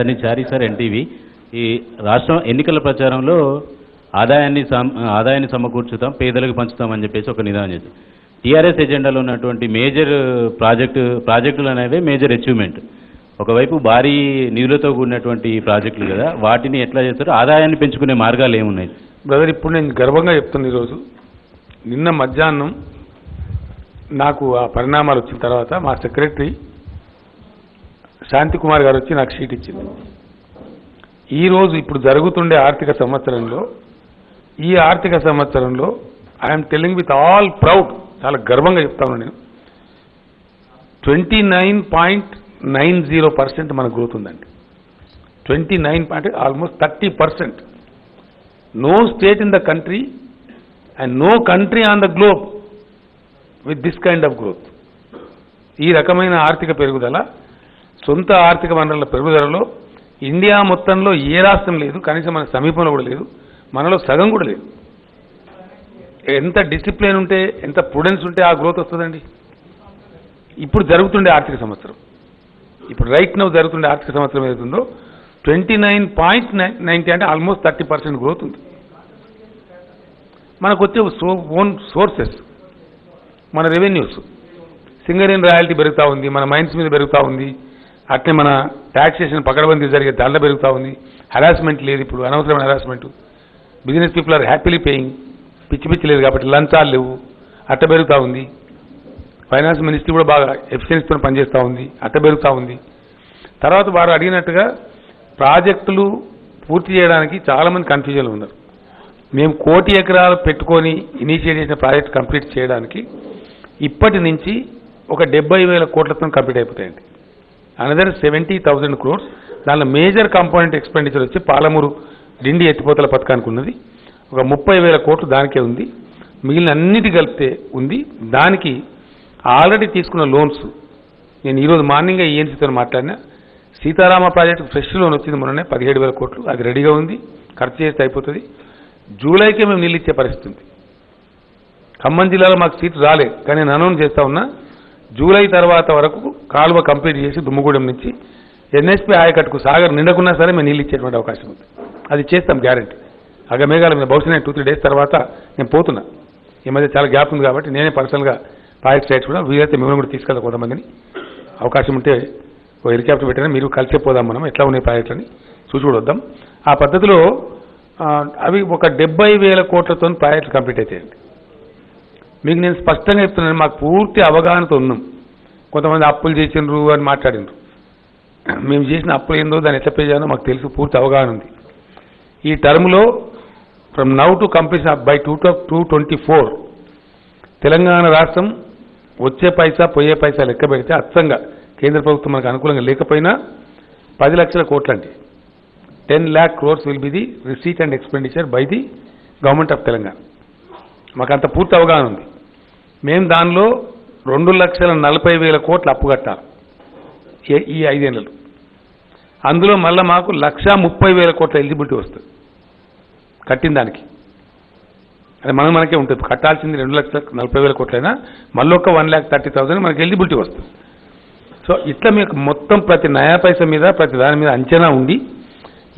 Sir నేను చారీ sir NTV. ఈ రాష్ట్రం ఎన్నికల ప్రచారంలో ఆదాయాన్ని సమ ఆదాయాన్ని సమకూర్చుతాం పేదలకు పంచుతాం అని చెప్పేసి ఒక నిదానం చేసి టీఆర్ఎస్ ఎజెండాలో ఉన్నటువంటి మేజర్ ప్రాజెక్టు ప్రాజెక్టులు అనేవి మేజర్ అచీవ్మెంట్. ఒకవైపు భారీ నిధులతో కూడినటువంటి ప్రాజెక్టులు కదా వాటిని ఎట్లా చేస్తారు ఆదాయాన్ని పెంచుకునే మార్గాలు ఏమున్నాయి? బ్రదర్ ఇప్పుడు నేను గర్వంగా చెప్తున్నా ఈరోజు. నిన్న మధ్యాహ్నం నాకు ఆ పరిణామాలు వచ్చిన తర్వాత మా సెక్రటరీ శాంతి కుమార్ గారు వచ్చి నాకు షీట్ ఇచ్చింది. ఈరోజు ఇప్పుడు జరుగుతుండే ఆర్థిక సంవత్సరంలో ఈ ఆర్థిక సంవత్సరంలో I'm telling with all proud చాలా గర్వంగా చెప్తాను నేను. Twenty nine point nine zero percent మన గ్రోత్ ఉందండి. Twenty nine point almost thirty percent no state in the country and no country on the globe with this kind of growth ఈ రకమైన ఆర్థిక పెరుగుదల సొంత ఆర్థిక వనరుల పెరుగుదలలో ఇండియా మొత్తంలో ఏ రాష్ట్రం లేదు కనీసం మన సమీపంలో కూడా లేదు మనలో సగం కూడా లేదు. ఎంత డిసిప్లిన్ ఉంటే ఎంత ప్రుడెన్స్ ఉంటే ఆ గ్రోత్ వస్తుందండి. ఇప్పుడు జరుగుతుండే ఆర్థిక సంవత్సరం. ఇప్పుడు రైట్ నవ్ జరుగుతుండే ఆర్థిక సంవత్సరం ఏదైతుందో ట్వంటీ నైన్ పాయింట్ నైన్టీ అంటే ఆల్మోస్ట్ థర్టీ పర్సెంట్ గ్రోత్ ఉంది. మనకు వచ్చే సో ఓన్ సోర్సెస్ మన రెవెన్యూస్ సింగరేన్ రాయల్టీ పెరుగుతూ ఉంది మన మైన్స్ మీద పెరుగుతూ ఉంది. అట్లే మన ట్యాక్సేషన్ పకడబందీ జరిగే దండ పెరుగుతూ ఉంది. హరాస్మెంట్ లేదు ఇప్పుడు అనవసరమైన harassment business people are happily paying పిచ్చి పిచ్చి లేదు కాబట్టి లంచాలు లేవు. అట్ట పెరుగుతూ ఉంది. ఫైనాన్స్ మినిస్ట్రీ కూడా బాగా ఎఫిషియన్సీతో పనిచేస్తూ ఉంది. అట్ట పెరుగుతూ ఉంది. తర్వాత వారు అడిగినట్టుగా ప్రాజెక్టులు పూర్తి చేయడానికి చాలామంది కన్ఫ్యూజన్లు ఉన్నారు. మేము కోటి ఎకరాలు పెట్టుకొని ఇనిషియేట్ చేసిన ప్రాజెక్ట్ కంప్లీట్ చేయడానికి ఇప్పటి నుంచి ఒక డెబ్బై వేల కోట్లతో కంప్లీట్ అయిపోతాయండి. అనదర్ సెవెంటీ థౌజండ్ క్రోర్స్ దానిలో మేజర్ కాంపోనెంట్ ఎక్స్పెండిచర్ వచ్చి పాలమూరు డిండి ఎత్తిపోతల పథకానికి ఉన్నది. ఒక ముప్పై వేల కోట్లు దానికే ఉంది. మిగిలిన అన్నిటి కలిపితే ఉంది. దానికి ఆల్రెడీ తీసుకున్న లోన్స్ నేను ఈరోజు మార్నింగ్ ఏఎన్సీతో మాట్లాడినా. సీతారామ ప్రాజెక్టు ఫ్రెష్ లోన్ వచ్చింది మొన్ననే పదిహేడు వేల కోట్లు. అది రెడీగా ఉంది. ఖర్చు చేస్తే అయిపోతుంది. జూలైకే మేము నీళ్ళు ఇచ్చే పరిస్థితి ఉంది. ఖమ్మం జిల్లాలో మాకు సీట్ రాలే. కానీ నేను అనౌన్స్ చేస్తా ఉన్నా జూలై తర్వాత వరకు కాలువ కంప్లీట్ చేసి దుమ్మగూడెం నుంచి ఎన్ఎస్పీ ఆయకట్టుకు సాగర్ నిండకున్నా సరే మేము నీళ్ళు ఇచ్చేటువంటి అవకాశం ఉంది. అది చేస్తాం గ్యారంటీ. అగమేఘాల మీద బహుశా నేను టూ త్రీ డేస్ తర్వాత నేను పోతున్నా. ఈ మధ్య చాలా గ్యాప్ ఉంది కాబట్టి నేనే పర్సనల్గా ప్రాజెక్ట్ సైట్స్ కూడా వీలైతే మిమ్మల్ని కూడా తీసుకెళ్ళి కొంతమందిని. అవకాశం ఉంటే ఓ హెలికాప్టర్ పెట్టినా మీరు కలిసే పోదాం మనం ఎట్లా ఉన్నాయి ప్రాజెక్టులని చూసి కూడా వద్దాం. ఆ పద్ధతిలో అవి ఒక డెబ్బై వేల కోట్లతో ప్రాజెక్టులు కంప్లీట్ అవుతాయండి మీకు నేను స్పష్టంగా చెప్తున్నాను మాకు పూర్తి అవగాహనతో ఉన్నాం. కొంతమంది అప్పులు చేసిండ్రు అని మాట్లాడిండ్రు. మేము చేసిన అప్పులు ఏందో దాన్ని ఎట్లా పే చేయాలో మాకు తెలుసు పూర్తి అవగాహన ఉంది. ఈ టర్మ్లో from now to completion by two two twenty four Telangana రాష్ట్రం వచ్చే పైసా పోయే పైసా లెక్క పెడితే అచ్చంగా కేంద్ర ప్రభుత్వం మనకు అనుకూలంగా లేకపోయినా పది లక్షల కోట్లండి ten lakh crores will be the receipt and expenditure by the government of Telangana మాకు అంత పూర్తి అవగాహన ఉంది. మేము దానిలో రెండు లక్షల నలభై వేల కోట్లు అప్పు కట్టాలి ఏ- ఈ ఐదేళ్ళలో. అందులో మళ్ళీ మాకు లక్ష ముప్పై వేల కోట్ల ఎలిజిబిలిటీ వస్తుంది. కట్టిన దానికి. అది మనం మనకే ఉంటుంది. కట్టాల్సింది రెండు లక్షల నలభై వేల కోట్లైనా మళ్ళీ ఒక వన్ ల్యాక్ థర్టీ థౌసండ్ మనకి ఎలిజిబిలిటీ వస్తుంది. సో ఇట్లా మీకు మొత్తం ప్రతి నయా పైస మీద ప్రతి దాని మీద అంచనా ఉండి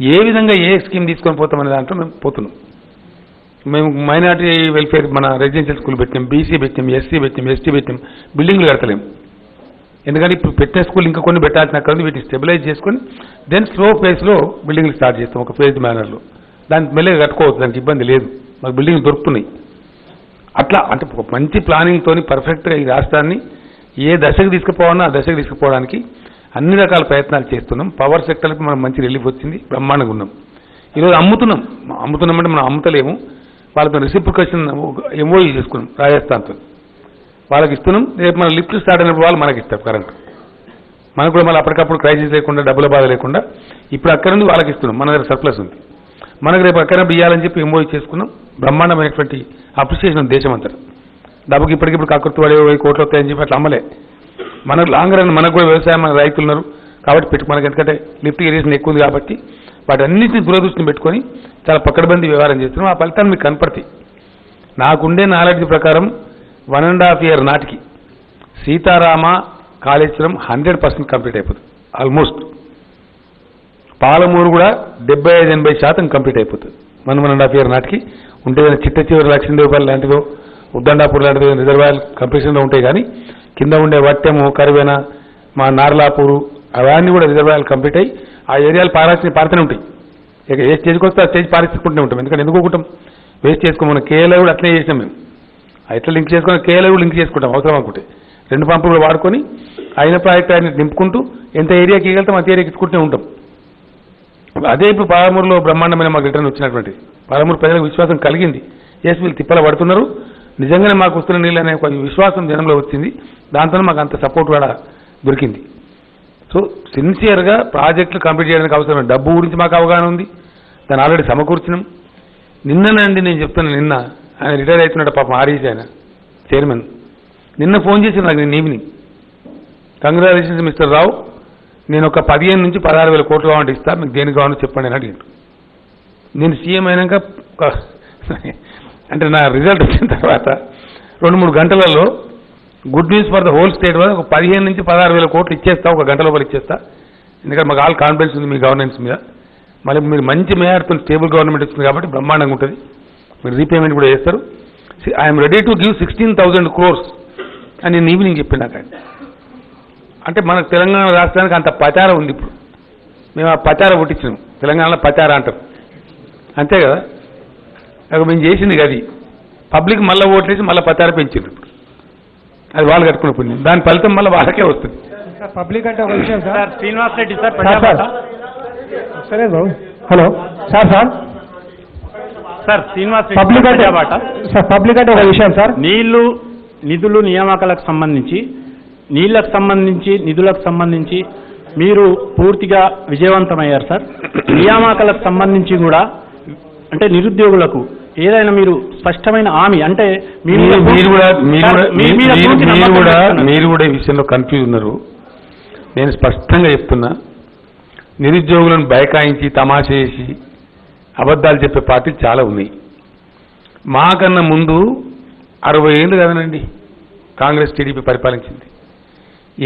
ఏ విధంగా ఏ స్కీమ్ తీసుకొని పోతామనే దాంట్లో మేము పోతున్నాం. మేము మైనార్టీ వెల్ఫేర్ మన రెసిడెన్షియల్ స్కూల్ పెట్టినాం బీసీ పెట్టినాం ఎస్సీ పెట్టినాం ఎస్టీ పెట్టినాం బిల్డింగ్లు కడతలేం. ఎందుకంటే ఇప్పుడు పెట్టిన స్కూల్ ఇంకా కొన్ని పెట్టాల్సిన అక్కడ ఉంది వీటిని స్టెబిలైజ్ చేసుకొని దెన్ స్లో ఫేజ్లో బిల్డింగ్లు స్టార్ట్ చేస్తాం ఒక ఫేజ్ మేనర్లో దానికి మెల్లగా కట్టుకోవచ్చు దానికి ఇబ్బంది లేదు. మాకు బిల్డింగ్లు దొరుకుతున్నాయి. అట్లా అంటే ఒక మంచి ప్లానింగ్తో పర్ఫెక్ట్గా ఈ రాష్ట్రాన్ని ఏ దశకు తీసుకుపోవాలన్నా ఆ దశకు తీసుకుపోవడానికి అన్ని రకాల ప్రయత్నాలు చేస్తున్నాం. పవర్ సెక్టర్కి మనం మంచి రిలీఫ్ వచ్చింది బ్రహ్మాండంగా ఉన్నాం. ఈరోజు అమ్ముతున్నాం. అమ్ముతున్నాం అంటే మనం అమ్ముతలేము. వాళ్ళతో రిసిప్రికేషన్ ఎంఓఈ చేసుకున్నాం రాజస్థాన్తో. వాళ్ళకి ఇస్తున్నాం. రేపు మన లిఫ్ట్ స్టార్ట్ అయినప్పుడు వాళ్ళు మనకి ఇస్తారు కరెంట్ మనకు కూడా మళ్ళీ అప్పటికప్పుడు క్రైసిస్ లేకుండా డబ్బుల బాధ లేకుండా ఇప్పుడు అక్కడ నుండి వాళ్ళకి ఇస్తున్నాం. మన దగ్గర సర్ప్లస్ ఉంది. మనకు రేపు అక్కడ ఇవ్వాలని చెప్పి ఎంఓఈ చేసుకున్నాం. బ్రహ్మాండమైనటువంటి అప్రిసియేషన్ దేశం అంతా డబ్బుకి ఇప్పటికిప్పుడు కకృతి పడే వెయ్యి కోట్లు వస్తాయని చెప్పి అట్లా అమ్మలే. మనకు లాంగ్ రన్ మనకు కూడా వ్యవసాయం మన రైతులు ఉన్నారు. కాబట్టి పెట్టు మనకి ఎందుకంటే లిఫ్ట్ ఇరిగేషన్ ఎక్కువ ఉంది కాబట్టి అన్నింటినీ దూరదృష్టిని పెట్టుకొని చాలా పక్కడబంది వ్యవహారం చేస్తున్నాం. ఆ ఫలితాన్ని మీకు కనపడతాయి. నాకుండే నాలెడ్జ్ ప్రకారం వన్ అండ్ హాఫ్ ఇయర్ నాటికి Sitarama Kaleshwaram hundred percent complete అయిపోతుంది. ఆల్మోస్ట్ పాలమూరు కూడా డెబ్బై ఐదు ఎనభై శాతం కంప్లీట్ అయిపోతుంది. One one and half year నాటికి ఉంటే ఏదైనా చిట్ట చివరి లక్ష్మీదేవపల్లి లాంటిదో ఉద్దండాపూర్ లాంటిదో రిజర్వాయర్ కంప్లీషన్లో ఉంటాయి కానీ కింద ఉండే వట్టెము కరివేన మా నార్లాపూరు అవన్నీ కూడా రిజర్వాయర్లు కంప్లీట్ అయ్యి ఆ ఏరియాలు పారాల్సిన పారుతూనే ఉంటాయి. ఇక ఏ స్టేజ్కి వస్తే ఆ స్టేజ్ పారించుకుంటూనే ఉంటాం. ఎందుకంటే ఎందుకు వేస్ట్ చేసుకోమని. కేఎల్ఐ కూడా అట్లనే చేసినాం మేము. అట్లా లింక్ చేసుకుని కేఎల్ఐ కూడా లింక్ చేసుకుంటాం అవసరం అనుకుంటే. రెండు పంపులు కూడా వాడుకొని అయిన ప్రాజెక్ట్ ఆయన నింపుకుంటూ ఎంత ఏరియాకి ఇవ్వగలుగుతాం అంత ఏరియాకి ఇచ్చుకుంటూనే ఉంటాం. అదే ఇప్పుడు పాలమూరులో బ్రహ్మాండమైన మాకు రిటర్న్ వచ్చినటువంటి పాలమూరు ప్రజలకు విశ్వాసం కలిగింది. ఎస్ వీళ్ళు తిప్పల పడుతున్నారు. నిజంగానే మాకు వస్తున్న నీళ్ళు అనే ఒక విశ్వాసం జనంలో వచ్చింది. దాంతో మాకు అంత సపోర్ట్ కూడా దొరికింది. సో సిన్సియర్గా ప్రాజెక్టులు కంప్లీట్ చేయడానికి అవసరం డబ్బు గురించి మాకు అవగాహన ఉంది. దాన్ని ఆల్రెడీ సమకూర్చినాం. నిన్ననండి నేను చెప్తున్నా నిన్న. ఆయన రిటైర్ అవుతున్నాడు పాపం ఆర్ఈసీ ఆయన చైర్మన్. నిన్న ఫోన్ చేసి నాకు నేను ఈవినింగ్ కంగ్రాచులేషన్స్ మిస్టర్ రావు నేను ఒక పదిహేను నుంచి పదహారు వేల కోట్లు కావాలంటే ఇస్తా మీకు దేనికి కావాలో చెప్పండి అని అడిగాడు. నేను సీఎం అయినాక అంటే నా రిజల్ట్ వచ్చిన తర్వాత రెండు మూడు గంటలలో good news for the whole state వల్ల ఒక పదిహేను నుంచి పదహారు వేల కోట్లు ఇచ్చేస్తా ఒక గంట లోపల ఇచ్చేస్తా. ఎందుకంటే మాకు ఆల్ కాన్ఫిడెన్స్ ఉంది మీ గవర్నెన్స్ మీద. మళ్ళీ మీరు మంచి మేయర్తో స్టేబుల్ గవర్నమెంట్ వచ్చింది కాబట్టి బ్రహ్మాండంగా ఉంటుంది. మీరు రీపేమెంట్ కూడా చేస్తారు. I'm ready to give sixteen thousand crores అని నేను ఈవినింగ్ చెప్పిన నాకు అంటే మనకు తెలంగాణ రాష్ట్రానికి అంత పచార ఉంది ఇప్పుడు. మేము ఆ పచార పుట్టించినాం. తెలంగాణలో పచార అంటాం అంతే కదా? మేము చేసింది అది పబ్లిక్ మళ్ళీ ఓట్లేసి మళ్ళీ పచార పెంచింది ఇప్పుడు. అది వాళ్ళు కట్టుకున్న పుణ్యం. దాని ఫలితం మళ్ళీ వాళ్ళకే వస్తుంది. సార్ పబ్లిక్ అంటే ఒక విషయం sir. Sir Srinivas Reddy sir sir, బాబు. Hello. Sir sir. Sir Srinivas public అంటే సార్ పబ్లిక్ అంటే ఒక విషయం సార్. నీళ్ళు నిధులు నియామకాలకు సంబంధించి నీళ్ళకు సంబంధించి నిధులకు సంబంధించి మీరు పూర్తిగా విజయవంతమయ్యారు సార్. నియామకాలకు సంబంధించి కూడా అంటే నిరుద్యోగులకు ఏదైనా మీరు స్పష్టమైన హామీ అంటే మీరు మీరు కూడా మీరు కూడా మీరు- కూడా ఈ విషయంలో కన్ఫ్యూజ్ ఉన్నారు. నేను స్పష్టంగా చెప్తున్నా. నిరుద్యోగులను బైకాయించి తమాషా చేసి అబద్ధాలు చెప్పే పార్టీలు చాలా ఉన్నాయి మాకన్నా ముందు అరవై ఏళ్ళు కదనండి కాంగ్రెస్ టీడీపీ పరిపాలించింది.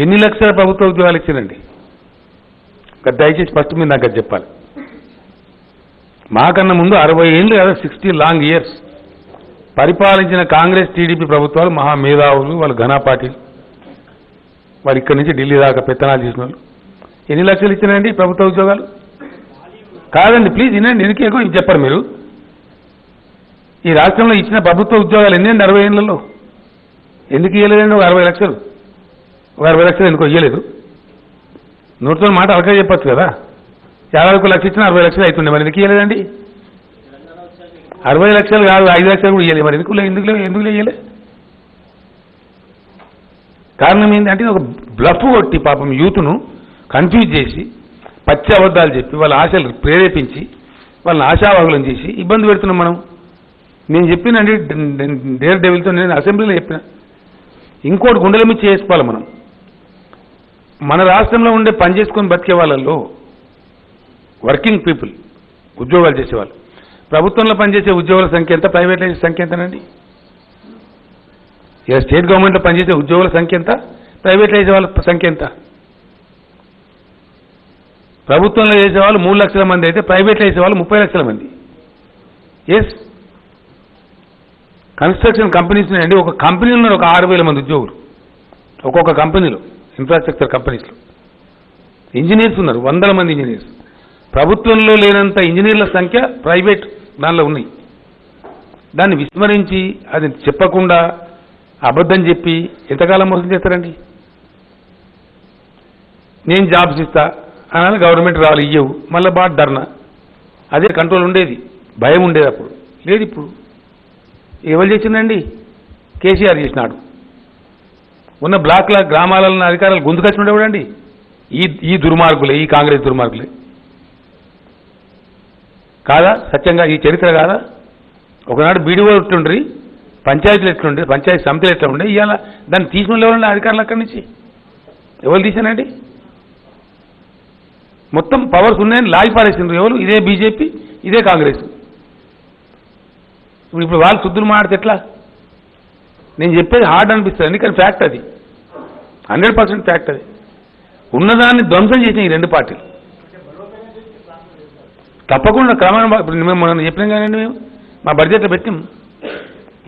ఎన్ని లక్షల ప్రభుత్వ ఉద్యోగాలు ఇచ్చిందండి? దయచేసి ఫస్ట్ మీరు నాకు అది చెప్పాలి. మాకన్నా ముందు అరవై ఏళ్ళు కదా సిక్స్టీ లాంగ్ ఇయర్స్ పరిపాలించిన కాంగ్రెస్ టీడీపీ ప్రభుత్వాలు మహా మేధావులు వాళ్ళు ఘనా పార్టీలు వాళ్ళు ఇక్కడి నుంచి ఢిల్లీ దాకా పెత్తనాలు చేసిన వాళ్ళు ఎన్ని లక్షలు ఇచ్చినాయండి ప్రభుత్వ ఉద్యోగాలు? కాదండి ప్లీజ్ వినండి ఎందుకే ఇది చెప్పరు మీరు? ఈ రాష్ట్రంలో ఇచ్చిన ప్రభుత్వ ఉద్యోగాలు ఎన్ని అండి అరవై ఏళ్ళలో? ఎందుకు ఇవ్వలేదండి ఒక అరవై లక్షలు? ఒక అరవై లక్షలు ఎందుకో ఇవ్వలేదు నూటితో మాట అలాగే చెప్పచ్చు కదా? యాభై ఒక లక్ష ఇచ్చిన అరవై లక్షలు అవుతుండే. మరి ఎందుకు ఇవ్వలేదండి అరవై లక్షలు కాదు ఐదు లక్షలు కూడా ఇవ్వలేదు మరి ఎందుకు ఎందుకు ఎందుకు ఇవ్వలే కారణం ఏంటంటే ఒక బ్లఫ్ కొట్టి పాపం యూత్ను కన్ఫ్యూజ్ చేసి పచ్చి అబద్ధాలు చెప్పి వాళ్ళ ఆశలు ప్రేరేపించి వాళ్ళని ఆశావాహులను చేసి ఇబ్బంది పెడుతున్నాం మనం. నేను చెప్పినండి డేర్ డెవిల్తో నేను అసెంబ్లీలో చెప్పిన. ఇంకోటి గుండెల మీద చేసుకోవాలి మనం. మన రాష్ట్రంలో ఉండే పని చేసుకొని బతికే వాళ్ళల్లో వర్కింగ్ పీపుల్ ఉద్యోగాలు చేసేవాళ్ళు. ప్రభుత్వంలో పనిచేసే ఉద్యోగుల సంఖ్య ఎంత? ప్రైవేట్ సంఖ్య ఎంతనండి? ఇలా స్టేట్ గవర్నమెంట్లో పనిచేసే ఉద్యోగుల సంఖ్య ఎంత? ప్రైవేటైజ్ వాళ్ళ సంఖ్య ఎంత? ప్రభుత్వంలో చేసేవాళ్ళు మూడు లక్షల మంది అయితే ప్రైవేట్లో చేసేవాళ్ళు ముప్పై లక్షల మంది. ఎస్ కన్స్ట్రక్షన్ కంపెనీస్ ఉన్నాయండి ఒక కంపెనీలో ఉన్నారు ఒక ఆరు వేల మంది ఉద్యోగులు. ఒక్కొక్క కంపెనీలో ఇన్ఫ్రాస్ట్రక్చర్ కంపెనీస్లో ఇంజనీర్స్ ఉన్నారు వందల మంది ఇంజనీర్స్ ప్రభుత్వంలో లేనంత ఇంజనీర్ల సంఖ్య ప్రైవేట్ దానిలో ఉన్నాయి దాన్ని విస్మరించి అది చెప్పకుండా అబద్ధం చెప్పి ఎంతకాలం మోసం చేస్తారండి? నేను జాబ్స్ ఇస్తా అనాలి గవర్నమెంట్ రావాలి ఇయ్యవు మళ్ళీ బాగా ధర్నా. అదే కంట్రోల్ ఉండేది భయం ఉండేది అప్పుడు. లేదు ఇప్పుడు. ఎవరు చేసిందండి? కేసీఆర్ చేసినాడు. ఉన్న బ్లాక్ల గ్రామాలలో ఉన్న అధికారులు గొంతుకొచ్చి ఉండేవాడండి ఈ ఈ దుర్మార్గులే ఈ కాంగ్రెస్ దుర్మార్గులే. కాదా? సత్యంగా ఈ చరిత్ర కాదా? ఒకనాడు బీడీఓ ఎట్లుండ్రి? పంచాయతీలు ఎట్లుండ్రి? పంచాయతీ సమితిలు ఎట్లా ఉండే? ఇవాళ దాన్ని తీసుకుని ఎవరండి అధికారులు అక్కడి నుంచి. ఎవరు తీసానండి మొత్తం పవర్స్ ఉన్నాయని లాగి పారేసిండ్రు ఎవరు? ఇదే బీజేపీ ఇదే కాంగ్రెస్. ఇప్పుడు ఇప్పుడు వాళ్ళు శుద్ధులు మాడితే ఎట్లా? నేను చెప్పేది హార్డ్ అనిపిస్తుంది ఎందుకంటే ఫ్యాక్ట్ అది? హండ్రెడ్ పర్సెంట్ ఫ్యాక్ట్ అది. ఉన్నదాన్ని ధ్వంసం చేసిన ఈ రెండు పార్టీలు. తప్పకుండా క్రమంగా ఇప్పుడు మేము మనం చెప్పినాం కానీ మేము మా బడ్జెట్లో పెట్టాం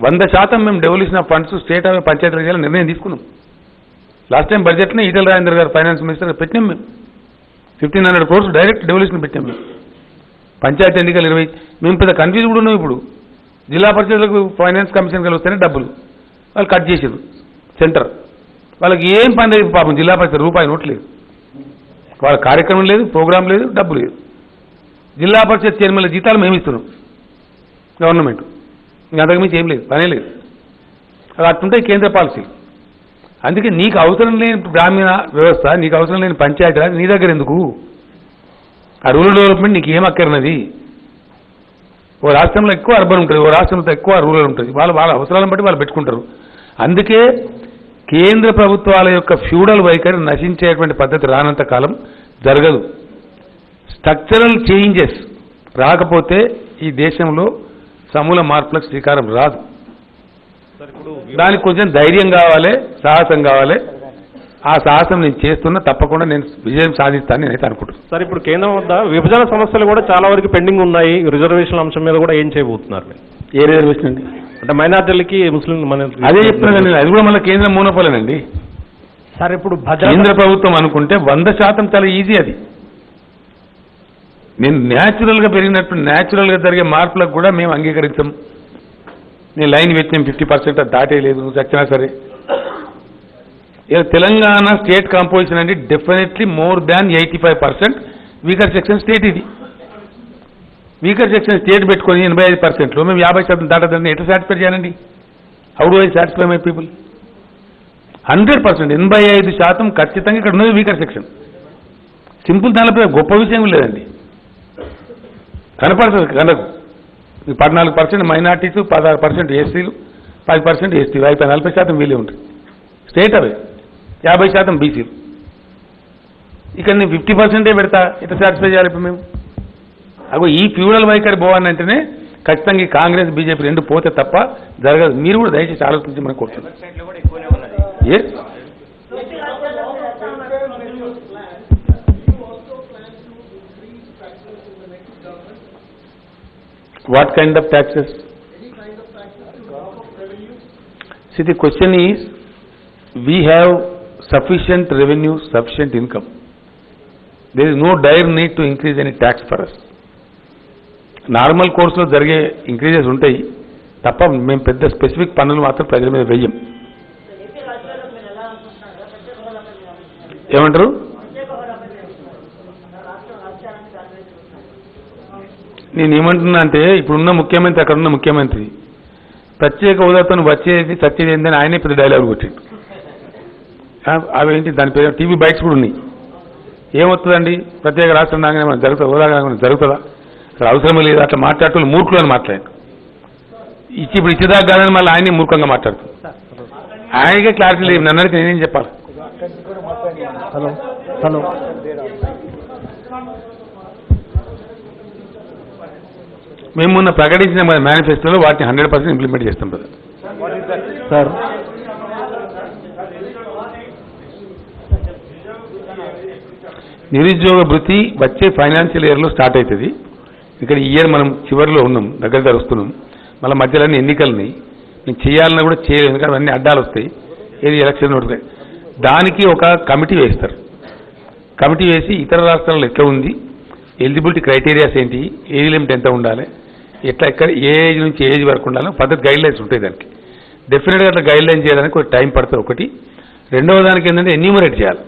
వంద శాతం మేము devolution of funds state of Panchayat Raj చేయాలని నిర్ణయం తీసుకున్నాం. లాస్ట్ టైం బడ్జెట్నే ఈటల రాజేంద్ర గారు ఫైనాన్స్ మినిస్టర్ పెట్టినాం మేము. Fifteen hundred crores direct devolution పెట్టాం మేము. పంచాయతీ ఎన్నికలు ఇరవై మేము పెద్ద కన్ఫ్యూజ్ కూడా ఉన్నాం ఇప్పుడు. జిల్లా పరిషత్లకు ఫైనాన్స్ కమిషన్ కలిసి వస్తేనే డబ్బులు. వాళ్ళు కట్ చేసారు సెంటర్ వాళ్ళకి ఏం పని లేదు పాపం. జిల్లా పరిషత్ రూపాయి నోట్ లేదు. వాళ్ళ కార్యక్రమం లేదు ప్రోగ్రాం లేదు డబ్బు లేదు. జిల్లా పరిషత్ చైర్మన్ల జీతాలు మేము ఇస్తున్నాం. గవర్నమెంట్ ఇంకా అంతకుమించి ఏం లేదు పనే లేదు. అది అట్టుంటాయి కేంద్ర పాలసీలు. అందుకే నీకు అవసరం లేని గ్రామీణ వ్యవస్థ నీకు అవసరం లేని పంచాయతీరాజ్ నీ దగ్గర ఎందుకు? ఆ రూరల్ డెవలప్మెంట్ నీకు ఏం అక్కర్నది? ఓ రాష్ట్రంలో ఎక్కువ అర్బన్ ఉంటుంది ఓ రాష్ట్రంలో ఎక్కువ రూరల్ ఉంటుంది. వాళ్ళు వాళ్ళ అవసరాలను బట్టి వాళ్ళు పెట్టుకుంటారు. అందుకే కేంద్ర ప్రభుత్వాల యొక్క ఫ్యూడల్ వైఖరి నశించేటువంటి పద్ధతి రానంత కాలం జరగదు. స్ట్రక్చరల్ చేంజెస్ రాకపోతే ఈ దేశంలో సమూల మార్పులకు శ్రీకారం రాదు. దానికి కొంచెం ధైర్యం కావాలి సాహసం కావాలి. ఆ సాహసం నేను చేస్తున్నా తప్పకుండా నేను విజయం సాధిస్తానని నేనైతే అనుకుంటున్నాను సార్ ఇప్పుడు కేంద్రం వద్ద విభజన సమస్యలు కూడా చాలా వరకు పెండింగ్ ఉన్నాయి. రిజర్వేషన్ అంశం మీద కూడా ఏం చేయబోతున్నారు? మీరు? ఏ రిజర్వేషన్ అండి? అంటే మైనార్టీలకి ముస్లిం మన అదే చెప్తున్నాను నేను అది కూడా మళ్ళీ కేంద్రం మూనపోలేనండి. సార్ ఇప్పుడు కేంద్ర ప్రభుత్వం అనుకుంటే వంద శాతం చాలా ఈజీ అది. నేను న్యాచురల్గా పెరిగినట్టు న్యాచురల్గా జరిగే మార్పులకు కూడా మేము అంగీకరించాం నేను లైన్ పెట్టినాం ఫిఫ్టీ పర్సెంట్ అది దాటేయలేదు నువ్వు చచ్చినా సరే. ఇలా తెలంగాణ స్టేట్ కాంపోజిషన్ అంటే definitely more than eighty five percent weaker section state ఇది. వీకర్ సెక్షన్ స్టేట్ పెట్టుకొని ఎనభై ఐదు పర్సెంట్లో మేము యాభై శాతం దాటదండి. ఎట్లా సాటిస్ఫై చేయాలండి? How do I satisfy my people hundred percent ఎనభై ఐదు శాతం ఖచ్చితంగా ఇక్కడ ఉన్నది వీకర్ సెక్షన్ సింపుల్ దానిపై గొప్ప విషయం లేదండి. కనపడుతుంది కనకు పద్నాలుగు పర్సెంట్ మైనార్టీస్ పదహారు పర్సెంట్ ఎస్సీలు పది పర్సెంట్ ఎస్టీ అయిపోయి నలభై శాతం వీలే ఉంటుంది స్టేట్ అవే. యాభై శాతం బీసీలు. ఇక్కడ నేను ఫిఫ్టీ పర్సెంటే పెడతా. ఎట్లా సాటిస్ఫై చేయాలి ఇప్పుడు మేము? అగో ఈ ఫ్యూడల్ వైఖరి పోవాలంటేనే ఖచ్చితంగా ఈ కాంగ్రెస్ బీజేపీ రెండు పోతే తప్ప జరగదు. మీరు కూడా దయచేసి ఆలోచించి మనం కోరుతున్నాం ఏ? What kind of taxes? See, the question is, we have sufficient revenue, sufficient income. There is no dire need to increase any tax for us. Normal కోర్సులో జరిగే ఇంక్రీజెస్ ఉంటాయి తప్ప మేము పెద్ద స్పెసిఫిక్ పనులు మాత్రం ప్రజల మీద వెయ్యం ఏమంటారు నేను ఏమంటున్నా అంటే ఇప్పుడున్న ముఖ్యమంత్రి అక్కడ ఉన్న ముఖ్యమంత్రి ప్రత్యేక హోదాతో వచ్చేది సచ్చేది ఏందని ఆయనే పెద్ద డైలాగ్ కొట్టిండు. అవేంటి దాని పేరు టీవీ బైక్స్ కూడా ఉన్నాయి. ఏమవుతుందండి ప్రత్యేక రాష్ట్రం దాకా మనం జరుగుతుంది హోదా రాగానే జరుగుతుందా? అసలు అవసరమే లేదు అట్లా మాట్లాడుతున్న మూర్ఖులు అని మాట్లాడు. ఇచ్చి ఇప్పుడు ఇచ్చేదాకా కాదని మళ్ళీ ఆయనే మూర్ఖంగా మాట్లాడుతుంది ఆయనకే క్లారిటీ లేదు నన్ను నేనేం చెప్పాలి? Hello hello. మేము మొన్న ప్రకటించిన మన మేనిఫెస్టోలో వాటిని హండ్రెడ్ పర్సెంట్ ఇంప్లిమెంట్ చేస్తాం బ్రదర్ సార్. నిరుద్యోగ భృతి వచ్చే ఫైనాన్షియల్ ఇయర్లో స్టార్ట్ అవుతుంది. ఇక్కడ ఈ ఇయర్ మనం చివరిలో ఉన్నాం దగ్గర దగ్గర వస్తున్నాం. మళ్ళీ మధ్యలో అన్ని ఎన్నికలున్నాయి. మేము చేయాలన్నా కూడా చేయలేదు ఎందుకంటే అన్ని అడ్డాలు వస్తాయి. ఏది ఎలక్షన్ నోటిఫై దానికి ఒక కమిటీ వేస్తారు. కమిటీ వేసి ఇతర రాష్ట్రాల్లో ఎట్లా ఉంది ఎలిజిబిలిటీ క్రైటీరియాస్ ఏంటి ఏజ్ లిమిట్ ఎంత ఉండాలి ఎట్లా ఎక్కడ ఏ ఏజ్ నుంచి ఏజ్ వరకు ఉండాలని పద్ధతి గైడ్ లైన్స్ ఉంటాయి దానికి. డెఫినెట్గా అట్లా గైడ్ లైన్ చేయడానికి ఒక టైం పడుతుంది ఒకటి. రెండవ దానికి ఏంటంటే ఎన్యూమరేట్ చేయాలి.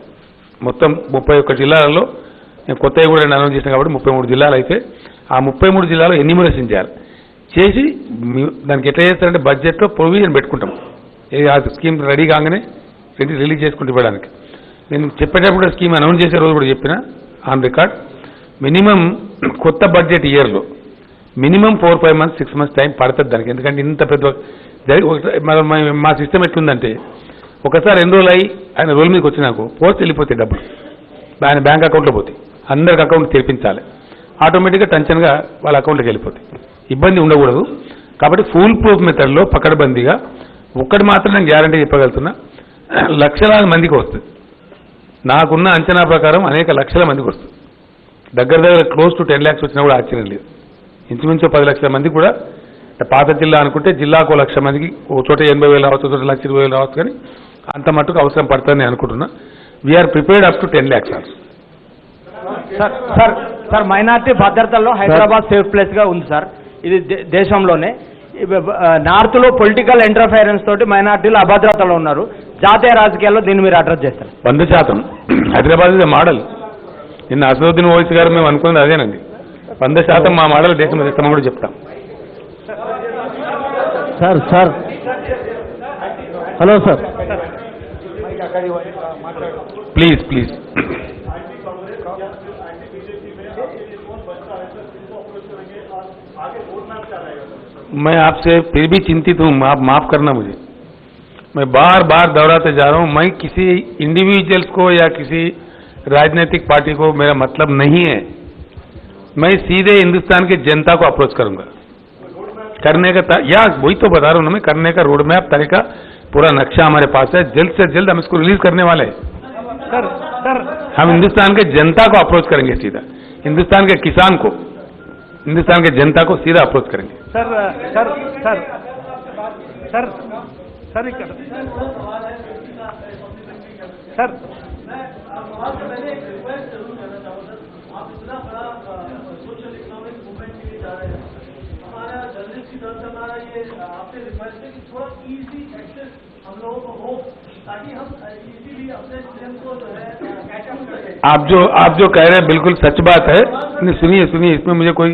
మొత్తం ముప్పై ఒక్క జిల్లాలలో నేను కొత్తవి కూడా నేను అనౌన్స్ చేసిన కాబట్టి ముప్పై మూడు జిల్లాలు అయితే ఆ ముప్పై మూడు జిల్లాలో ఎన్యూమరేషన్ చేయాలి. చేసి దానికి ఎట్లా చేస్తారంటే బడ్జెట్లో ప్రొవిజన్ పెట్టుకుంటాం. ఆ స్కీమ్ రెడీ కాగానే రెడీ రిలీజ్ చేసుకుంటూ ఇవ్వడానికి. నేను చెప్పేటప్పుడు స్కీమ్ అనౌన్స్ చేసే రోజు కూడా చెప్పిన ఆన్ రికార్డ్ మినిమం కొత్త బడ్జెట్ ఇయర్లో minimum four five months six months time పడుతుంది దానికి. ఎందుకంటే ఇంత పెద్ద మా సిస్టమ్ ఎట్లుందంటే ఒకసారి ఎన్రోల్ అయ్యి ఆయన రోల్ మీదకి వచ్చినాకు పోస్ట్ వెళ్ళిపోతాయి డబ్బులు. ఆయన బ్యాంక్ అకౌంట్లో పోతాయి. అందరికి అకౌంట్ తెరిపించాలి. ఆటోమేటిక్గా టెన్షన్గా వాళ్ళ అకౌంట్లోకి వెళ్ళిపోతాయి. ఇబ్బంది ఉండకూడదు. కాబట్టి ఫుల్ ప్రూఫ్ మెథడ్లో పకడ్బందీగా ఒక్కటి మాత్రం నేను గ్యారంటీ చెప్పగలుగుతున్నా. లక్షలాది మందికి వస్తుంది. నాకున్న అంచనా ప్రకారం అనేక లక్షల మందికి వస్తుంది. దగ్గర దగ్గర క్లోజ్ టు టెన్ ల్యాక్స్ వచ్చినా కూడా ఆశ్చర్యం లేదు. ఇంచుమించు పది లక్షల మంది కూడా పాత జిల్లా అనుకుంటే జిల్లాకు లక్ష మందికి ఒక చోట ఎనభై వేలు రావచ్చు చోట లక్ష ఇరవై వేలు రావచ్చు కానీ అంత మట్టుకు అవసరం పడుతుందని అనుకుంటున్నా. We're prepared up to ten lakhs also sir sir sir minority భద్రతల్లో Hyderabad safe ప్లేస్గా ఉంది సార్. ఇది దేశంలోనే. నార్త్లో పొలిటికల్ ఇంటర్ఫైరెన్స్ తోటి మైనార్టీలు అభద్రతలో ఉన్నారు. జాతీయ రాజకీయాల్లో దీన్ని మీరు అడ్రస్ చేస్తారు. వంద శాతం. హైదరాబాద్ ఇస్ మోడల్ నిన్న అసదుద్దీన్ ఓవైసీ గారు మేము అనుకున్నది అదేనండి. వంద శాతం మా మోడల్ దేశం మీద ఇస్తామని కూడా చెప్తాం sir sir hello sir please please मैं आपसे फिर भी चिंतित हूँ आप माफ करना मुझे मैं बार बार दोहराते जा रहा हूँ मैं किसी इंडिविजुअल्स को या किसी राजनीतिक पार्टी को मेरा मतलब नहीं है मैं सीधे हिंदुस्तान की जनता को अप्रोच करूँगा। करने का या वही तो बता रहा हूँ मैं करने का रोड मैप तरीका पूरा नक्शा हमारे पास है। जल्द से जल्द हम इसको रिलीज़ करने वाले हैं। Sir sir. हम हिंदुस्तान के जनता को अप्रोच करेंगे सीधा। हिंदुस्तान के किसान को हिंदुस्तान के जनता को सीधा अप्रोच करेंगे। Sir sir sir. Sir sir एक सर। हमारा की हमारा ये आपसे रिक्वेस्ट है कि थोड़ा इजी एक्सेस हम लोगों को हो ताकि हम इजीली अपने स्टूडेंट को जो है आप जो आप जो कह रहे हैं बिल्कुल सच बात है। नहीं सुनिए सुनिए इसमें मुझे कोई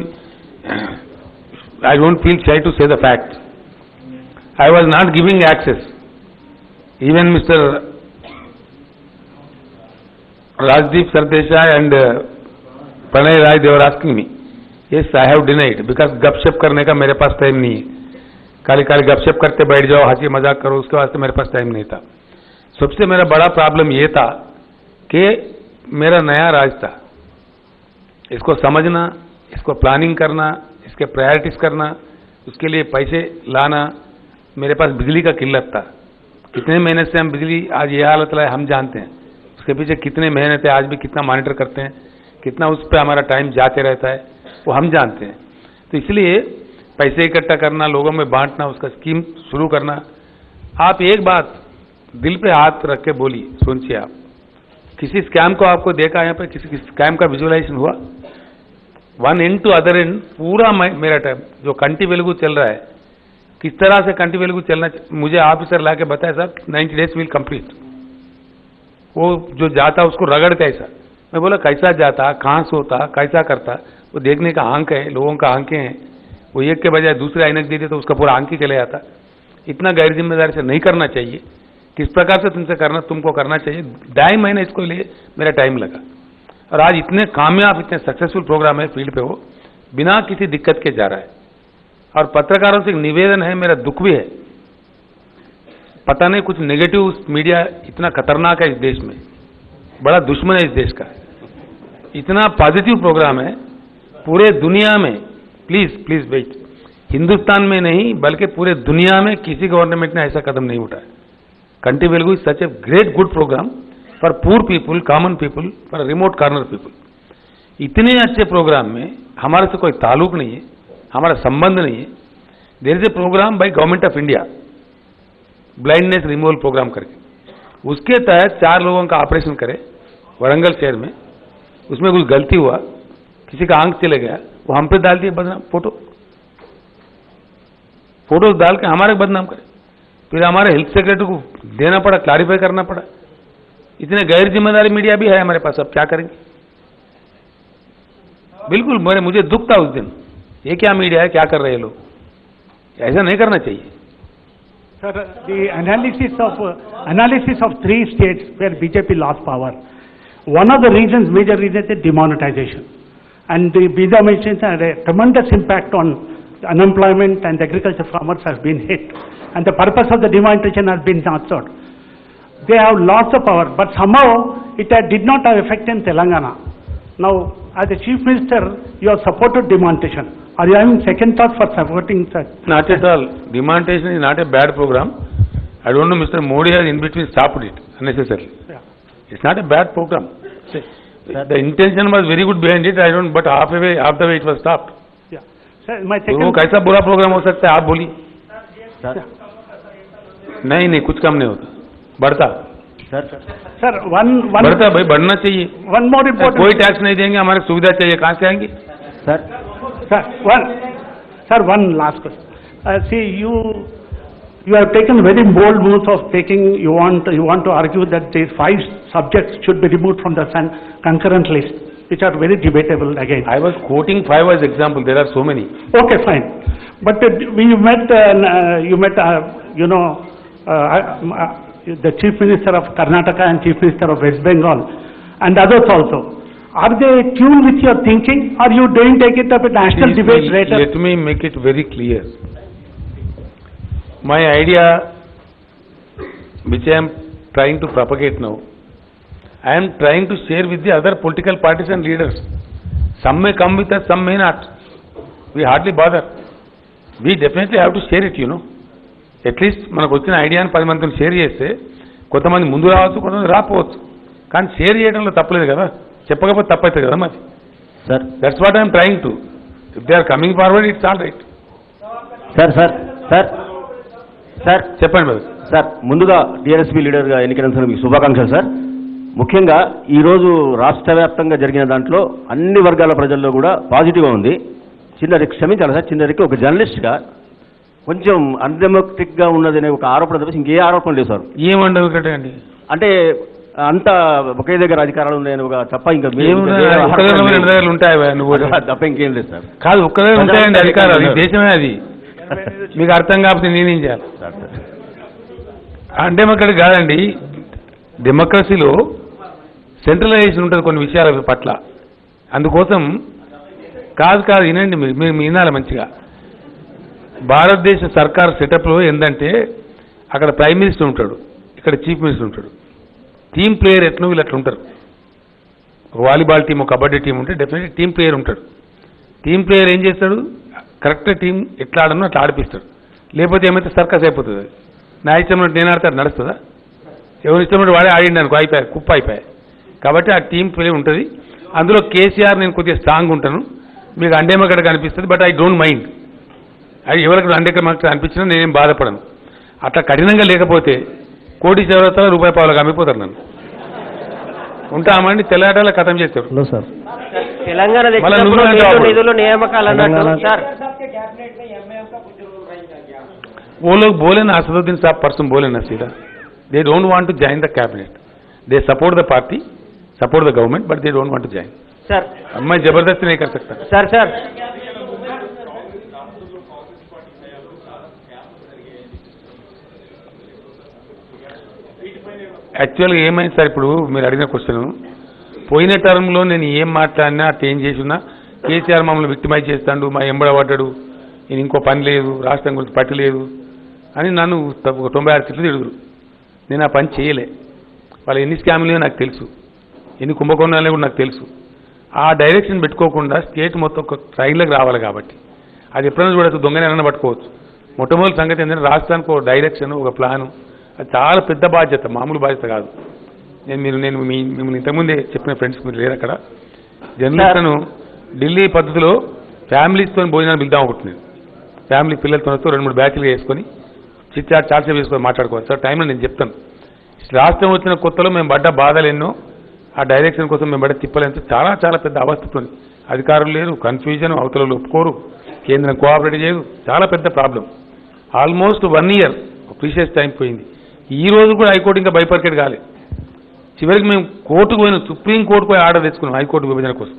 I don't feel shy to say the fact I was not giving access even mister Rajdeep Sardesai and Pranoy Roy Rai, they. Yes I have denied because गपशप करने का मेरे पास टाइम नहीं है। खाली खाली गपशप करते बैठ जाओ, हँसी मज़ाक करो, उसके वास्ते मेरे पास टाइम नहीं था। सबसे मेरा बड़ा प्रॉब्लम ये था कि मेरा नया राज था। इसको समझना, इसको प्लानिंग करना, इसके प्रायोरिटीज करना, उसके लिए पैसे लाना मेरे पास बिजली का किल्लत था। कितने मेहनत से हम बिजली, आज ये हालत लाए, हम जानते हैं। उसके पीछे कितने मेहनत है, आज भी कितना मॉनिटर करते हैं। कितना उस पर हमारा टाइम जाते रहता है। वो हम जानते हैं। तो इसलिए पैसे इकट्ठा करना, लोगों में बांटना, उसका स्कीम शुरू करना। आप एक बात दिल पे हाथ रख के बोली सुनिए आप। किसी स्कैम को आपको देखा, यहाँ पे किसी किसी स्कैम का विजुअलाइजेशन हुआ? One end to other end पूरा मेरा टाइम जो कंटी वेलगू चल रहा है। किस तरह से कंटी वेलगू चलना मुझे ऑफिसर ला के बताया sir ninety days will complete वो जो जाता, उसको रगड़ते ऐसा मैं बोला, कैसा जाता, कहाँ सोता, कैसा करता? वो देखने का आंक है, लोगों का आँखें हैं। वो एक के बजाय दूसरे ऐनक दे दे तो उसका पूरा आंक ही चले जाता। इतना गैर ज़िम्मेदारी से नहीं करना चाहिए। किस प्रकार से तुमसे करना, तुमको करना चाहिए, ढाई महीने इसको लिए मेरा टाइम लगा। और आज इतने कामयाब, इतने सक्सेसफुल प्रोग्राम है फ़ील्ड पे वो, बिना किसी दिक्कत के जा रहा है। और पत्रकारों से निवेदन है, मेरा दुख भी है। पता नहीं कुछ नेगेटिव मीडिया इतना खतरनाक है इस देश में। बड़ा दुश्मन है इस देश का। इतना पॉजिटिव प्रोग्राम है पूरे दुनिया में प्लीज़ प्लीज़ वेट हिंदुस्तान में नहीं, बल्कि पूरे दुनिया में किसी गवर्नमेंट ने ऐसा कदम नहीं उठाया. Kanti Velugu is such a great good program for poor people common people for remote corner people इतने अच्छे प्रोग्राम में हमारे से कोई ताल्लुक नहीं है, हमारा संबंध नहीं है. There is a program by government of India blindness removal program करके. उसके तहत चार लोगों का ऑपरेशन करे वरंगल शहर में. उसमें कुछ गलती हुआ किसी का आँख चले गया वो हम पे डाल दिए बदनाम फ़ोटो। फ़ोटो डाल के हमारे बदनाम करे। फिर हमारे हेल्थ सेक्रेटरी को देना पड़ा क्लैरिफाई करना पड़ा। इतने गैर ज़िम्मेदारी मीडिया भी है हमारे पास अब क्या करेंगे? बिल्कुल मेरे मुझे दुख था उस दिन। ये क्या मीडिया है क्या कर रहे हैं लोग? ऐसा नहीं करना चाहिए। Sir, the analysis of, uh, analysis of three states where BJP lost power, one of the reasons, major reasons. And the Bija mentions had a tremendous impact on unemployment and agriculture farmers has been hit. And the purpose of the demonetization has been not sought. They have lost the power, but somehow it had- did not have effect in Telangana. Now, as a chief minister, you have supported demonetization. Are you having second thought for supporting such? Not at all. Demonetization is not a bad program. I don't know, Mr. Modi has in between stopped it unnecessarily. Yeah. It's not a bad program. The intention was very good behind it, I don't, but half away, half the way it was stopped. Yeah. Sir, my तो वो second, कैसा बुरा programme हो सकता है आप बोलिए नहीं नहीं कुछ कम नहीं होता बढ़ता sir, one, one, बढ़ता भाई बढ़ना चाहिए one more कोई important. टैक्स नहीं देंगे हमारे सुविधा चाहिए कहाँ से आएँगे Sir, sir, one, sir, one last question. Uh, see, you, you have taken very bold moves of taking, you want, you want to argue that these five subjects should be removed from the concurrent list, which are very debatable again. I was quoting five as example, there are so many. Okay, fine. But uh, when you met, uh, uh, you met, uh, you know, uh, uh, the Chief Minister of Karnataka and Chief Minister of West Bengal and others also. Are they tuned with your thinking or you don't take it up at national Please, debate later? Let me make it very clear. My idea, which I am trying to propagate now, I am trying to share with the other political parties and leaders. Some may come with us, some may not. We hardly bother. We definitely have to share it, you know. At least మనకు వచ్చిన ఐడియాని పది మందితో share చేస్తే కొంతమంది ముందు రావచ్చు కొంతమంది రాకపోవచ్చు కానీ షేర్ చేయడంలో తప్పలేదు కదా చెప్పకపోతే తప్పవుతుంది కదా మరి sir that's what I'm trying to if they are coming forward it's all right sir sir sir sir చెప్పండి బ్రదర్ సార్ ముందుగా టీఆర్ఎస్పీ లీడర్గా ఎన్నికైనందుకు మీకు శుభాకాంక్షలు సార్. ముఖ్యంగా ఈరోజు రాష్ట్ర వ్యాప్తంగా జరిగిన దాంట్లో అన్ని వర్గాల ప్రజల్లో కూడా పాజిటివ్గా ఉంది. చిన్న రిక్ క్షమించాలి సార్ చిన్న రిక్ ఒక జర్నలిస్ట్గా కొంచెం అన్డెమోక్రటిక్గా ఉన్నదనే ఒక ఆరోపణ తప్పించి ఇంకే ఆరోపణ లేదు సార్. ఇక్కడ అండి? అంటే అంత ఒకే దగ్గర అధికారాలు ఉన్నాయని ఒక తప్ప ఇంకా తప్ప ఇంకేం లేదు సార్. కాదు ఒక్క దగ్గర ఉంటాయండి అధికారాలు. దేశమే అది. మీకు అర్థం కాకపోతే నేనేం చేయాలి? Sir, sir. అన్డెమోక్రటిక్ కాదండి డెమోక్రసీలో సెంట్రలైజేషన్ ఉంటుంది కొన్ని విషయాల పట్ల. అందుకోసం కాదు కాదు వినండి మీరు మీరు వినాలి మంచిగా. భారతదేశ సర్కార్ సెటప్లో ఏంటంటే అక్కడ ప్రైమ్ మినిస్టర్ ఉంటాడు ఇక్కడ చీఫ్ మినిస్టర్ ఉంటాడు. టీమ్ ప్లేయర్ ఎట్లా వీళ్ళు అట్లా ఉంటారు. వాలీబాల్ టీం ఒక కబడ్డీ టీం ఉంటే డెఫినెట్లీ టీం ప్లేయర్ ఉంటాడు. టీం ప్లేయర్ ఏం చేస్తాడు? కరెక్ట్ టీం ఎట్లా ఆడనో అట్లా ఆడిపిస్తాడు. లేకపోతే ఏమైతే సర్కస్ అయిపోతుంది. నా ఇష్టం నేను ఆడతాడు నడుస్తుందా? ఎవరు ఇష్టం వాడే ఆడిండి అనుకో అయిపోయా కుప్ప అయిపోయా. కాబట్టి ఆ టీం ప్లే ఉంటుంది. అందులో కేసీఆర్ నేను కొద్దిగా స్ట్రాంగ్ ఉంటాను. మీకు అండేమక్కడ కనిపిస్తుంది బట్ ఐ డోంట్ మైండ్. అది ఎవరికి అండేమక్కడ అనిపించినా నేనేం బాధపడను. అట్లా కఠినంగా లేకపోతే కోటి చౌరతల రూపాయి పావులకు అమ్మిపోతారు నన్ను. ఉంటామండి తెల్లాటాల కథం చేస్తారు. తెలంగాణ మళ్ళా తెచ్చినప్పుడు నువ్వు నిధులు- అంటావు. నిధులు నియామకాలు అన్నట్టు సార్ वो लोग बोले ना असदुद्दीन साहब परसों बोले ना सीधा they don't want to join the cabinet they support the party support the government but they don't want to join sir अब मैं जबरदस्ती नहीं कर सकता సార్ సార్ యాక్చువల్గా ఏమైంది సార్ ఇప్పుడు మీరు అడిగిన క్వశ్చన్ పోయిన టర్మ్లో నేను ఏం మాట్లాడినా అట్లా ఏం చేసినా కేసీఆర్ మమ్మల్ని విక్టిమైజ్ చేస్తాడు మా ఎంబడ పడ్డాడు నేను ఇంకో పని లేదు రాష్ట్రం గురించి పట్టు లేదు అని నన్ను ఒక తొంభై ఆరు సీట్లు తిడుగురు. నేను ఆ పని చేయలే. వాళ్ళు ఎన్ని స్కామ్లు నాకు తెలుసు. ఎన్ని కుంభకోణాలు కూడా నాకు తెలుసు. ఆ డైరెక్షన్ పెట్టుకోకుండా స్టేట్ మొత్తం ఒక ట్రైన్లోకి రావాలి కాబట్టి. అది ఎప్పుడైనా చూడొచ్చు దొంగనే అన్న పట్టుకోవచ్చు. మొట్టమొదటి సంగతి ఏంటంటే రాష్ట్రానికి ఒక డైరెక్షన్ ఒక ప్లాను అది చాలా పెద్ద బాధ్యత మామూలు బాధ్యత కాదు. నేను మీరు నేను మీ మిమ్మల్ని ఇంతకుముందే చెప్పిన ఫ్రెండ్స్ మీరు లేరు అక్కడ. జర్నలిస్టులను ఢిల్లీ పద్ధతిలో ఫ్యామిలీస్తో భోజనాలు పిలుద్దాం అనుకుంటున్నాను ఫ్యామిలీ పిల్లలతో రెండు మూడు బ్యాచ్లు వేసుకొని చిట్ చాట్ చాట్ వేసుకొని మాట్లాడుకోవచ్చు సార్ టైంలో నేను చెప్తాను. రాష్ట్రం వచ్చిన కొత్తలో మేము పడ్డ బాధలు ఎన్నో ఆ డైరెక్షన్ కోసం మేము పడ్డ తిప్పలేంతో చాలా చాలా పెద్ద అవస్థతుంది అధికారులు లేరు కన్ఫ్యూజన్ అవతలలో ఒప్పుకోరు కేంద్రం కోఆపరేట్ చేయదు చాలా పెద్ద problem almost one year precious time పోయింది. ఈ రోజు కూడా హైకోర్టు ఇంకా బైపర్కెట్ కాలేదు చివరికి మేము కోర్టుకు పోయిన సుప్రీం కోర్టుకు పోయి ఆర్డర్ తెచ్చుకున్నాం హైకోర్టు విభజన కోసం.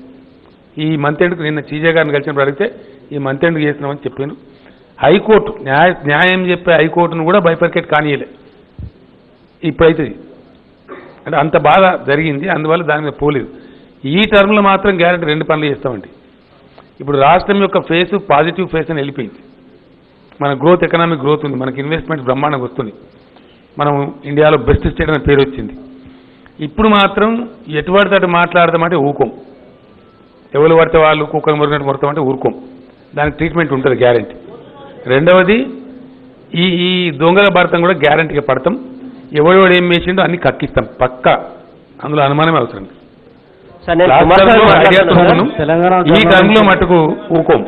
ఈ మంత్ ఎండ్కు నిన్న చీజే గారిని కలిసినప్పుడు అడిగితే ఈ మంత్ ఎండ్కి చేస్తున్నామని చెప్పాను. హైకోర్టు న్యాయ న్యాయం చెప్పే హైకోర్టును కూడా బైపర్కెట్ కానియలే. ఇప్పుడైతే అంటే అంత బాధ జరిగింది అందువల్ల దాని మీద పోలేదు. ఈ టర్మ్లో మాత్రం గ్యారెంటీ రెండు పనులు చేస్తామండి. ఇప్పుడు రాష్ట్రం యొక్క ఫేస్ పాజిటివ్ ఫేస్ అని వెళ్ళిపోయింది. మన గ్రోత్ ఎకనామిక్ గ్రోత్ ఉంది మనకి ఇన్వెస్ట్మెంట్స్ బ్రహ్మాండంగా వస్తుంది మనం ఇండియాలో బెస్ట్ స్టేట్ అనే పేరు వచ్చింది. ఇప్పుడు మాత్రం ఎటువంటి అటు మాట్లాడదామంటే ఊకోం ఎవరు పడితే వాళ్ళు కుక్కలు మురిగినట్టు మొడతామంటే ఊరుకోం. దానికి ట్రీట్మెంట్ ఉంటుంది గ్యారంటీ రెండవది ఈ ఈ దొంగల భర్తం కూడా గ్యారంటీగా పడతాం. ఎవడెవడు ఏం వేసిండో అన్ని కక్కిస్తాం పక్కా. అందులో అనుమానమే అవసరం ఈ టర్మ్లో మటుకు ఊకోం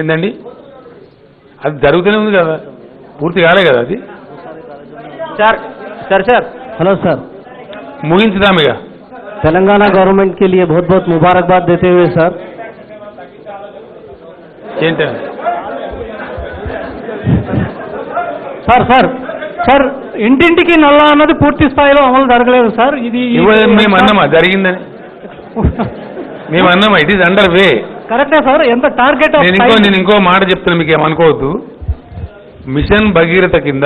ఏందండి? అది జరుగుతూనే ఉంది కదా. పూర్తి కాలే కదా అది? Sir sir sir hello sir ముగించుదాం ఇక तेलंगाना गवर्नमेंट के लिए बहुत बहुत मुबारकबाद देते हुए सर ఏంటండి సార్ సార్ సార్ ఇంటింటికి నల్ల అన్నది పూర్తి స్థాయిలో అమలు జరగలేదు సార్ ఇది ఇవ్వ- మేము అన్నామా జరిగిందని మేము అన్నామా ఇట్ ఈస్ అండర్ వే కరెక్టే సార్ ఎంత టార్గెట్ నేను ఇంకో నేను ఇంకో మాట చెప్తున్నా మీకు ఏమనుకోవద్దు మిషన్ భగీరథ కింద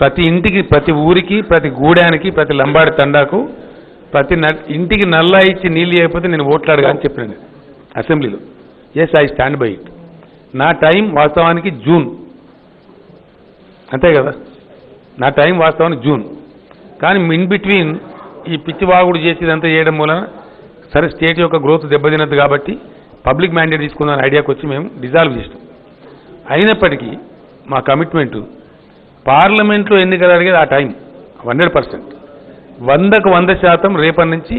ప్రతి ఇంటికి ప్రతి ఊరికి ప్రతి గూడానికి ప్రతి లంబాడి తండాకు ప్రతి న- ఇంటికి నల్లా ఇచ్చి నీళ్ళు అయిపోతే నేను ఓట్లాడగా అని చెప్పినాను. అసెంబ్లీలో. Yes I stand by it నా టైం వాస్తవానికి జూన్. అంతే కదా? నా టైం వాస్తవానికి జూన్. కానీ ఇన్ బిట్వీన్ ఈ పిచ్చివాగుడు చేసేదంతా చేయడం మూలన సరే స్టేట్ యొక్క గ్రోత్ దెబ్బతినద్దు కాబట్టి పబ్లిక్ మ్యాండేట్ తీసుకుందాం ఐడియాకి వచ్చి మేము డిజాల్వ్ చేసినాం. అయినప్పటికీ మా కమిట్మెంటు పార్లమెంట్లో ఎన్నికలు అడిగేది ఆ టైం హండ్రెడ్ పర్సెంట్ వందకు వంద శాతం రేపటి నుంచి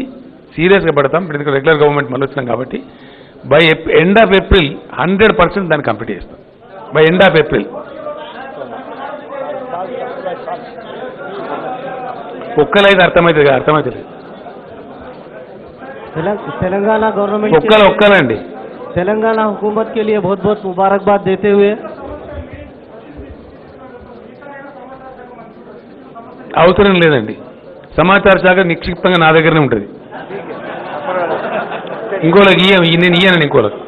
సీరియస్గా పడతాం ఎందుకంటే రెగ్యులర్ గవర్నమెంట్ మళ్ళీ వచ్చినాం కాబట్టి by end of April hundred percent దాన్ని కంప్లీట్ చేస్తాం బై ఎండ్ ఆఫ్ ఏప్రిల్ ఒక్కలైతే అర్థమవుతుంది కదా అర్థమవుతుంది तेलंगाना गवर्नमेंट ఒక్కలు ఒక్కలండి तेलंगाना हुकूमत के लिए बहुत बहुत मुबारकबाद देते हुए అవసరం లేదండి. సమాచార శాఖ నిక్షిప్తంగా నా దగ్గరనే ఉంటుంది. ఇంకోళ్ళకి ఇయ్యం నేను ఇయ్యాను ఇంకోళ్ళకి.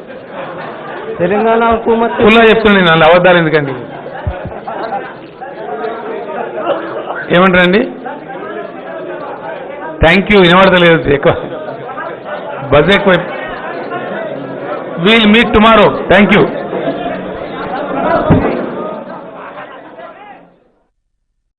తెలంగాణ హుకుమత్ ఫుల్లా చెప్తున్నాను నేను అబద్ధాలు ఎందుకండి? ఏమంటారండి? థ్యాంక్ యూ వినబడతలేదు ఎక్కువ. బజ్ ఎక్కువ. We'll meet tomorrow thank you